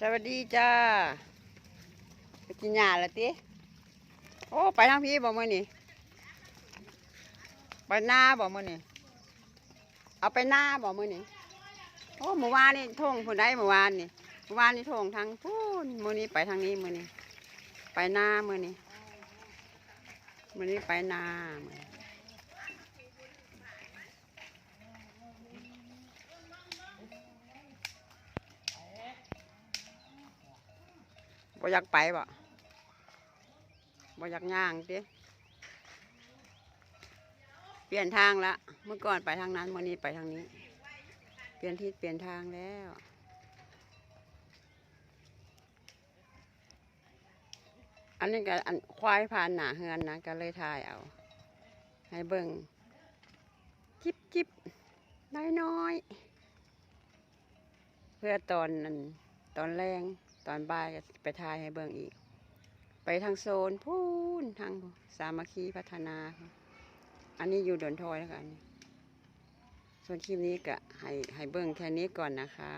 สวัสดีจ้าไปกินหญ้าแล้วติโอ้ไปทางพี่บ่มื้อนี้ไปหน้าบ่มื้อนี้เอาไปหน้าบ่มื้อนี้โอ้เมื่อวานนี่ท่งผู้ใดเมื่อวานนี่เมื่อวานนี่ท่งทางพูนมื้อนี้ไปทางนี้มื้อนี้ไปหน้ามื้อนี้มื้อนี้ไปหน้ามือนี้ บ่อยากไปบ่บ่อยากย่างติเปลี่ยนทางละ เมื่อก่อนไปทางนั้นมื้อนี้ไปทางนี้ เปลี่ยนทิศเปลี่ยนทางแล้วอันนี้ก็อันควายผ่านหนาเฮือนนะก็เลยถ่ายเอา ให้เบิ่งจิบจิบน้อยน้อยเพื่อตอนนั้นตอนแรง ตอนบ่ายก็ไปถ่ายให้เบิ่งอีก ไปทางโซนพูนทางสามัคคีพัฒนา อันนี้อยู่ดอนทอยแล้วกันส่วนคลิปนี้ก็ให้ให้เบิ่งแค่นี้ก่อนนะคะ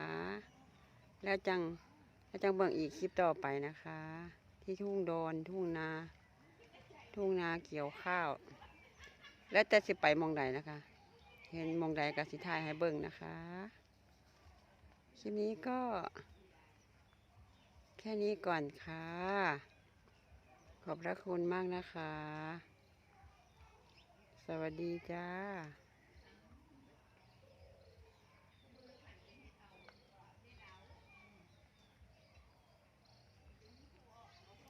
แล้วจังแล้วจังเบิ่งอีกคลิปต่อไปนะคะ ที่ทุ่งดอนทุ่งนา ทุ่งนาเกี่ยวข้าว แล้วแต่สิไปมองใดนะคะ เห็นมองใดก็สิถ่ายให้เบิ่งนะคะ คลิปนี้ก็ แค่นี้ก่อนค่ะ ขอบพระคุณมากนะคะ สวัสดีจ้า